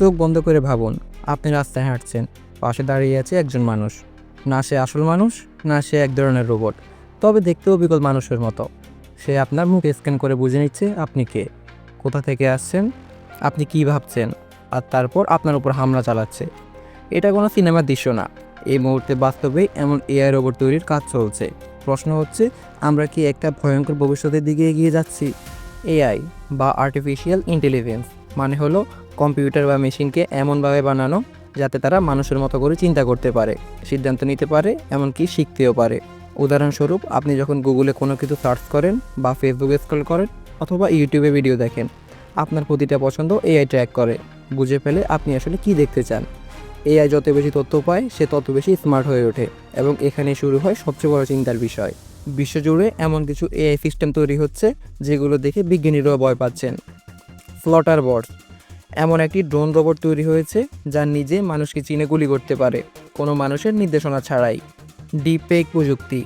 চোখ বন্ধ করে ভাবুন, আপনি রাস্তায় হাঁটছেন, পাশে দাঁড়িয়ে আছে একজন মানুষ। না সে আসল মানুষ, না সে এক ধরনের রোবট, তবে দেখতেও বিকল মানুষের মতো। সে আপনার মুখ স্ক্যান করে বুঝে নিচ্ছে আপনি কে, কোথা থেকে আসছেন, আপনি কি ভাবছেন, আর তারপর আপনার উপর হামলা চালাচ্ছে। এটা কোনো সিনেমার দৃশ্য না। এই মুহূর্তে বাস্তবে এমন এআই রোবট তৈরির কাজ চলছে। প্রশ্ন হচ্ছে, আমরা কি একটা ভয়ঙ্কর ভবিষ্যতের দিকে এগিয়ে যাচ্ছি? এআই বা আর্টিফিশিয়াল ইন্টেলিজেন্স মানে হলো কম্পিউটার বা মেশিনকে এমনভাবে বানানো যাতে তারা মানুষের মতো করে চিন্তা করতে পারে, সিদ্ধান্ত নিতে পারে, এমনকি শিখতেও পারে। উদাহরণস্বরূপ, আপনি যখন গুগলে কোনো কিছু সার্চ করেন বা ফেসবুকে স্ক্রল করেন অথবা ইউটিউবে ভিডিও দেখেন, আপনার প্রতিটা পছন্দ এআই ট্র্যাক করে। বুঝে ফেলে আপনি আসলে কি দেখতে চান। এআই যত বেশি তথ্য পায়, সে তত বেশি স্মার্ট হয়ে ওঠে এবং এখানে শুরু হয় সবচেয়ে বড় চিন্তার বিষয়। বিশ্বজুড়ে এমন কিছু এআই সিস্টেম তৈরি হচ্ছে যেগুলো দেখে বিজ্ঞানীরাও ভয় পাচ্ছেন। ফ্লটার বট এমন একটি ড্রোন রোবট তৈরি হয়েছে যা নিজে মানুষকে চিনে গুলি করতে পারে, কোনো মানুষের নির্দেশনা ছাড়াই। ডিপেক প্রযুক্তি।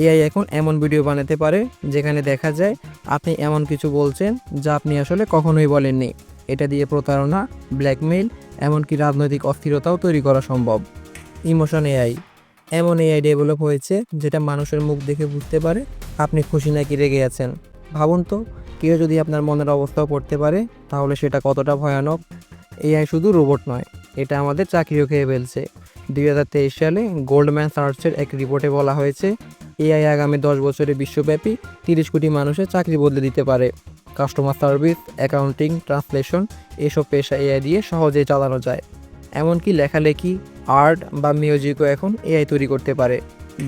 এআই এখন এমন ভিডিও বানাতে পারে যেখানে দেখা যায় আপনি এমন কিছু বলছেন যা আপনি আসলে কখনোই বলেননি। এটা দিয়ে প্রতারণা, ব্ল্যাকমেইল, এমনকি রাজনৈতিক অস্থিরতাও তৈরি করা সম্ভব। Emotion AI. এমন এআই ডেভেলপ হয়েছে যেটা মানুষের মুখ দেখে বুঝতে পারে আপনি খুশি নাকি রেগে আছেন। ভাবুন তো কেউ যদি আপনার মনের অবস্থাও পড়তে পারে, তাহলে সেটা কতটা ভয়ানক? এআই শুধু রোবট নয়, এটা আমাদের চাকরিও খেয়ে ফেলছে। দুই হাজার তেইশ সালে গোল্ডম্যান সার্চের এক রিপোর্টে বলা হয়েছে, এআই আগামী দশ বছরে বিশ্বব্যাপী তিরিশ কোটি মানুষের চাকরি বদলে দিতে পারে। কাস্টমার সার্ভিস, অ্যাকাউন্টিং, ট্রান্সলেশন, এসব পেশা এআই দিয়ে সহজেই চালানো যায়। এমনকি লেখালেখি, আর্ট বা মিউজিকও এখন এআই তৈরি করতে পারে।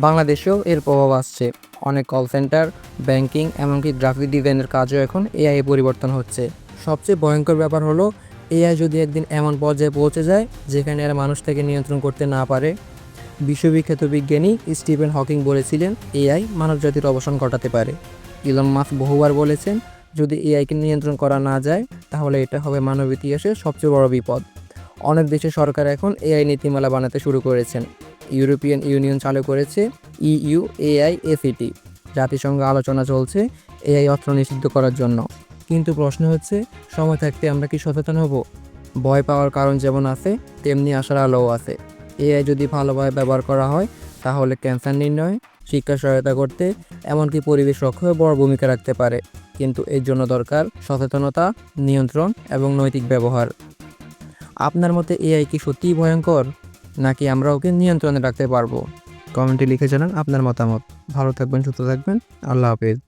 বাংলাদেশেও এর প্রভাব আসছে। অনেক কল সেন্টার ব্যাংকিং এমনকি গ্রাফিক ডিজাইনের কাজও এখন এআই পরিবর্তন হচ্ছে। সবচেয়ে ভয়ঙ্কর ব্যাপার হলো এআই যদি একদিন এমন পর্যায়ে পৌঁছে যায়, যেখানে এরা মানুষ থেকে নিয়ন্ত্রণ করতে না পারে। বিশ্ববিখ্যাত বিজ্ঞানী স্টিভেন হকিং বলেছিলেন এআই মানবজাতির অবসান ঘটাতে পারে। ইলন মাস্ক বহুবার বলেছেন, যদি এআইকে নিয়ন্ত্রণ করা না যায়, তাহলে এটা হবে মানব ইতিহাসের সবচেয়ে বড় বিপদ। অনেক দেশের সরকার এখন এআই নীতিমালা বানাতে শুরু করেছেন। ইউরোপিয়ান ইউনিয়ন চালু করেছে ইইউ এআই এসিটি জাতিসংঘ আলোচনা চলছে এআই অস্ত্র নিষিদ্ধ করার জন্য। কিন্তু প্রশ্ন হচ্ছে, সময় থাকতে আমরা কি সচেতন হব? ভয় পাওয়ার কারণ যেমন আছে, তেমনি আসার আলোও আছে। এআই যদি ভালোভাবে ব্যবহার করা হয়, তাহলে ক্যান্সার নির্ণয় শিক্ষা সহায়তা করতে, এমনকি পরিবেশ রক্ষায় বড় ভূমিকা রাখতে পারে। কিন্তু এর জন্য দরকার সচেতনতা, নিয়ন্ত্রণ এবং নৈতিক ব্যবহার। আপনার মতে এআই কি সত্যিই ভয়ঙ্কর, নাকি আমরা ওকে নিয়ন্ত্রণে রাখতে পারব? কমেন্টে লিখে জানান আপনার মতামত। ভালো থাকবেন, সুস্থ থাকবেন। আল্লাহ হাফেজ।